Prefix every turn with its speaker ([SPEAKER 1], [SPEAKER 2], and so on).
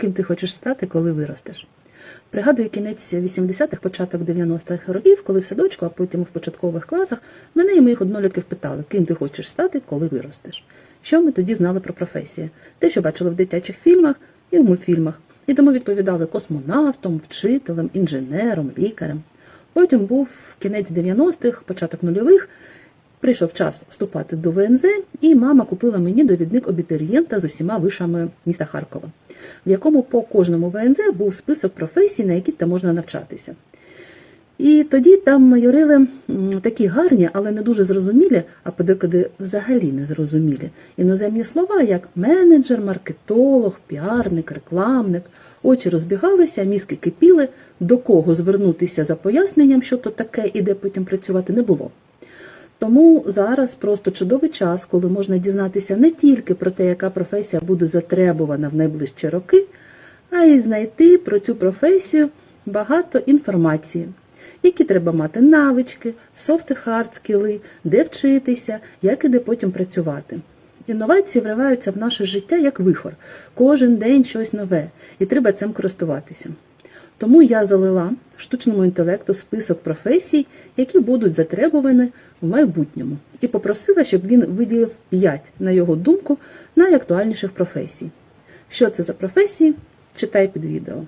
[SPEAKER 1] ким ти хочеш стати, коли виростеш. Пригадую кінець 80-х, початок 90-х років, коли в садочку, а потім в початкових класах мене і моїх однолітків питали, ким ти хочеш стати, коли виростеш. Що ми тоді знали про професії? Те, що бачили в дитячих фільмах і в мультфільмах. І тому відповідали космонавтом, вчителем, інженером, лікарем. Потім був кінець 90-х, початок нульових. Прийшов час вступати до ВНЗ, і мама купила мені довідник абітурієнта з усіма вишами міста Харкова, в якому по кожному ВНЗ був список професій, на які там можна навчатися. І тоді там майорили такі гарні, але не дуже зрозумілі, а подекуди взагалі не зрозумілі. Іноземні слова, як менеджер, маркетолог, піарник, рекламник. Очі розбігалися, мізки кипіли, до кого звернутися за поясненням, що то таке і де потім працювати не було. Тому зараз просто чудовий час, коли можна дізнатися не тільки про те, яка професія буде затребувана в найближчі роки, а й знайти про цю професію багато інформації, які треба мати навички, софт і хард скіли, де вчитися, як і де потім працювати. Інновації вриваються в наше життя як вихор. Кожен день щось нове, і треба цим користуватися. Тому я залила штучному інтелекту список професій, які будуть затребувані в майбутньому, і попросила, щоб він виділив 5, на його думку, найактуальніших професій. Що це за професії? Читай під відео.